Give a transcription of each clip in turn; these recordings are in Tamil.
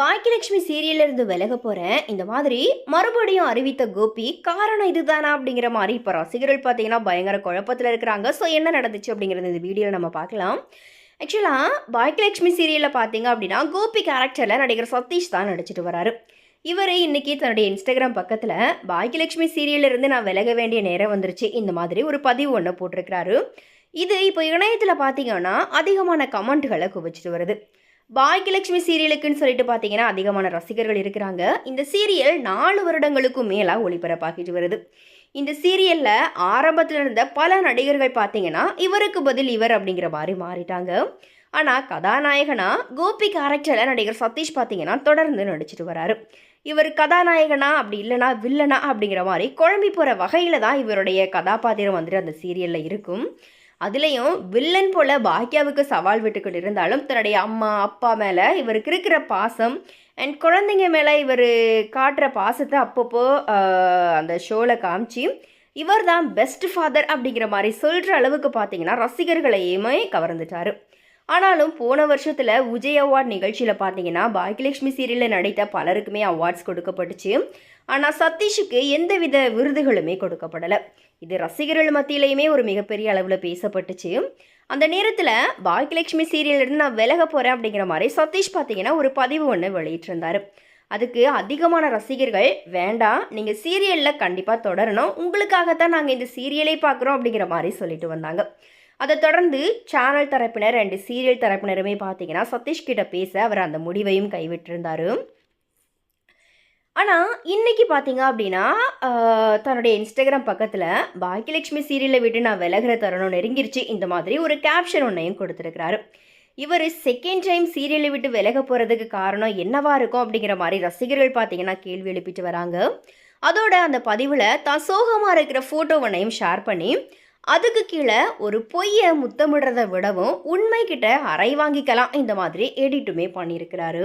பாக்கியலட்சுமி சீரியல்ல இருந்து விலக போகிறேன் இந்த மாதிரி மறுபடியும் அறிவித்த கோபி காரணம் இதுதானா அப்படிங்கிற மாதிரி இப்போ ரசிகர்கள் பார்த்தீங்கன்னா பயங்கர குழப்பத்தில் இருக்கிறாங்க. ஸோ என்ன நடந்துச்சு அப்படிங்கிறது இந்த வீடியோவில் நம்ம பார்க்கலாம். ஆக்சுவலாக பாக்கியலட்சுமி சீரியலில் பார்த்தீங்க அப்படின்னா கோபி கேரக்டரில் நடிகர் சதீஷ் தான் நடிச்சிட்டு வராரு. இவர் இன்னைக்கு தன்னுடைய இன்ஸ்டாகிராம் பக்கத்தில் பாக்கியலட்சுமி சீரியலிருந்து நான் விலக வேண்டிய நேரம் வந்துருச்சு. இந்த மாதிரி ஒரு பதிவு ஒன்று போட்டிருக்கிறாரு. இது இப்போ இணையத்தில் பார்த்தீங்கன்னா அதிகமான கமெண்ட்களை குவிச்சிட்டு வருது. பாக்கியலட்சுமி சீரியலுக்குன்னு சொல்லிட்டு பார்த்தீங்கன்னா அதிகமான ரசிகர்கள் இருக்கிறாங்க. இந்த சீரியல் நாலு வருடங்களுக்கும் மேலாக ஒளிபரப்பாகிட்டு வருது. இந்த சீரியலில் ஆரம்பத்தில் இருந்த பல நடிகர்கள் பார்த்தீங்கன்னா இவருக்கு பதில் இவர் அப்படிங்கிற மாதிரி மாறிட்டாங்க. ஆனால் கதாநாயகனா கோபி கேரக்டரில் நடிகர் சதீஷ் பார்த்தீங்கன்னா தொடர்ந்து நடிச்சிட்டு வராரு. இவர் கதாநாயகனா அப்படி இல்லைனா வில்லனா அப்படிங்கிற மாதிரி குழம்பி போகிற வகையில் தான் இவருடைய கதாபாத்திரம் வந்துட்டு அந்த சீரியலில் இருக்கும். அதுலேயும் வில்லன் போல பாக்யாவுக்கு சவால் விட்டுக்கிட்டு இருந்தாலும் தன்னுடைய அம்மா அப்பா மேலே இவருக்கு இருக்கிற பாசம் அண்ட் குழந்தைங்க மேலே இவர் காட்டுற பாசத்தை அப்பப்போ அந்த ஷோவில் காமிச்சு இவர் தான் பெஸ்ட் ஃபாதர் அப்படிங்கிற மாதிரி சொல்கிற அளவுக்கு பார்த்தீங்கன்னா ரசிகர்களையுமே கவர்ந்துட்டார். ஆனாலும் போன வருஷத்தில் விஜய் அவார்ட் நிகழ்ச்சியில் பார்த்தீங்கன்னா பாக்கியலட்சுமி சீரியலில் நடித்த பலருக்குமே அவார்ட்ஸ் கொடுக்கப்பட்டுச்சு. ஆனால் சதீஷுக்கு எந்தவித விருதுகளுமே கொடுக்கப்படலை. இது ரசிகர்கள் மத்தியிலையுமே ஒரு மிகப்பெரிய அளவில் பேசப்பட்டுச்சு. அந்த நேரத்தில் பாக்கியலட்சுமி சீரியல்லேருந்து நான் விலக போகிறேன் அப்படிங்கிற மாதிரி சதீஷ் பார்த்தீங்கன்னா ஒரு பதிவு ஒன்று வெளியிட்டிருந்தார். அதுக்கு அதிகமான ரசிகர்கள் வேண்டாம் நீங்கள் சீரியலில் கண்டிப்பாக தொடரணும். உங்களுக்காகத்தான் நாங்கள் இந்த சீரியலை பார்க்குறோம் அப்படிங்கிற மாதிரி சொல்லிட்டு வந்தாங்க. அதை தொடர்ந்து சேனல் தரப்பினர் ரெண்டு சீரியல் தரப்பினருமே பார்த்தீங்கன்னா சதீஷ்கிட்ட பேச அவர் அந்த முடிவையும் கைவிட்டிருந்தார். ஆனால் இன்னைக்கு பார்த்தீங்க அப்படின்னா தன்னுடைய இன்ஸ்டாகிராம் பக்கத்தில் பாக்கியலட்சுமி சீரியலை விட்டு நான் விலகிற தருணம் நெருங்கிருச்சு. இந்த மாதிரி ஒரு கேப்ஷன் ஒன்றையும் கொடுத்துருக்கிறாரு. இவர் செகண்ட் டைம் சீரியலை விட்டு விலக போகிறதுக்கு காரணம் என்னவா இருக்கும் அப்படிங்கிற மாதிரி ரசிகர்கள் பார்த்தீங்கன்னா கேள்வி எழுப்பிட்டு வராங்க. அதோட அந்த பதிவில் தான் சோகமாக இருக்கிற ஃபோட்டோ ஒன்றையும் ஷேர் பண்ணி அதுக்கு கீழே ஒரு பொய்யை முத்தமிடுறதை விடவும் உண்மை கிட்ட அறை வாங்கிக்கலாம். இந்த மாதிரி எடிட்டுமே பண்ணியிருக்கிறாரு.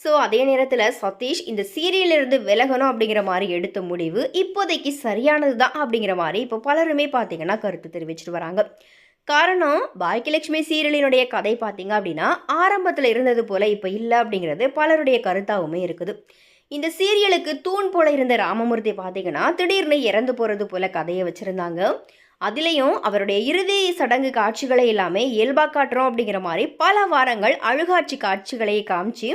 ஸோ அதே நேரத்தில் சதீஷ் இந்த சீரியலிருந்து விலகணும் அப்படிங்கிற மாதிரி எடுத்த முடிவு இப்போதைக்கு சரியானது தான் அப்படிங்கிற மாதிரி இப்போ பலருமே பார்த்தீங்கன்னா கருத்து தெரிவிச்சிட்டு வராங்க. காரணம் பாக்கியலட்சுமி சீரியலினுடைய கதை பார்த்தீங்க அப்படின்னா ஆரம்பத்தில் இருந்தது போல் இப்போ இல்லை அப்படிங்கிறது பலருடைய கருத்தாகவுமே இருக்குது. இந்த சீரியலுக்கு தூண் போல இருந்த ராமமூர்த்தி பார்த்தீங்கன்னா திடீர்னு இறந்து போகிறது போல கதையை வச்சுருந்தாங்க. அதுலேயும் அவருடைய இறுதி சடங்கு காட்சிகளை எல்லாமே இயல்பாக காட்டுறோம் அப்படிங்கிற மாதிரி பல வாரங்கள் அழுகாட்சி காட்சிகளை காமிச்சு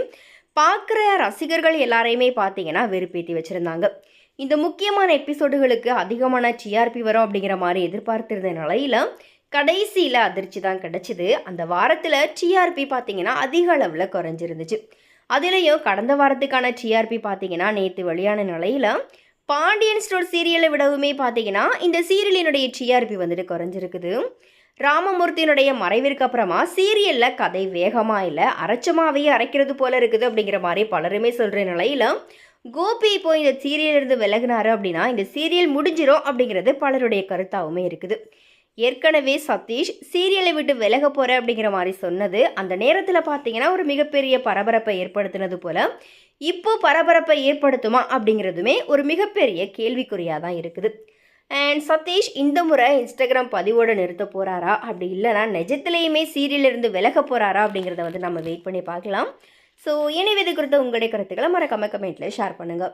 பார்க்குற ரசிகர்கள் எல்லாரையுமே பார்த்தீங்கன்னா வெறுப்பேற்றி வச்சுருந்தாங்க. இந்த முக்கியமான எபிசோடுகளுக்கு அதிகமான டிஆர்பி வரும் அப்படிங்கிற மாதிரி எதிர்பார்த்திருந்த நிலையில் கடைசியில் அதிர்ச்சி தான் கிடச்சிது. அந்த வாரத்தில் டிஆர்பி பார்த்தீங்கன்னா அதிக அளவில் குறைஞ்சிருந்துச்சு. அதுலேயும் கடந்த வாரத்துக்கான டிஆர்பி பார்த்தீங்கன்னா நேற்று வெளியான நிலையில் பாண்டியன் ஸ்டோர் சீரியலை விடவுமே பார்த்தீங்கன்னா இந்த சீரியலினுடைய டிஆர்பி வந்துட்டு குறைஞ்சிருக்குது. ராமமூர்த்தியினுடைய மறைவிற்கு அப்புறமா சீரியலில் கதை வேகமாக இல்லை அரைச்சமாகவே அரைக்கிறது போல இருக்குது அப்படிங்கிற மாதிரி பலருமே சொல்கிற நிலையில் கோபி இப்போ இந்த சீரியலிருந்து விலகினாரு அப்படின்னா இந்த சீரியல் முடிஞ்சிடும் அப்படிங்கிறது பலருடைய கருத்தாகவுமே இருக்குது. ஏற்கனவே சதீஷ் சீரியலை விட்டு விலக போகிற அப்படிங்கிற மாதிரி சொன்னது. அந்த நேரத்தில் பார்த்தீங்கன்னா ஒரு மிகப்பெரிய பரபரப்பை ஏற்படுத்தினது போல் இப்போ பரபரப்பை ஏற்படுத்துமா அப்படிங்கிறதுமே ஒரு மிகப்பெரிய கேள்விக்குறியாக தான் இருக்குது. அண்ட் சதீஷ் இந்த முறை இன்ஸ்டாகிராம் பதிவோடு நிறுத்த போகிறாரா அப்படி இல்லைனா நிஜத்திலேயுமே சீரியலிருந்து விலக போகிறாரா அப்படிங்கிறத வந்து நம்ம வெயிட் பண்ணி பார்க்கலாம். ஸோ இனி இது குறித்த உங்களுடைய கருத்துக்களை மறக்காம கமெண்ட்டில் ஷேர் பண்ணுங்கள்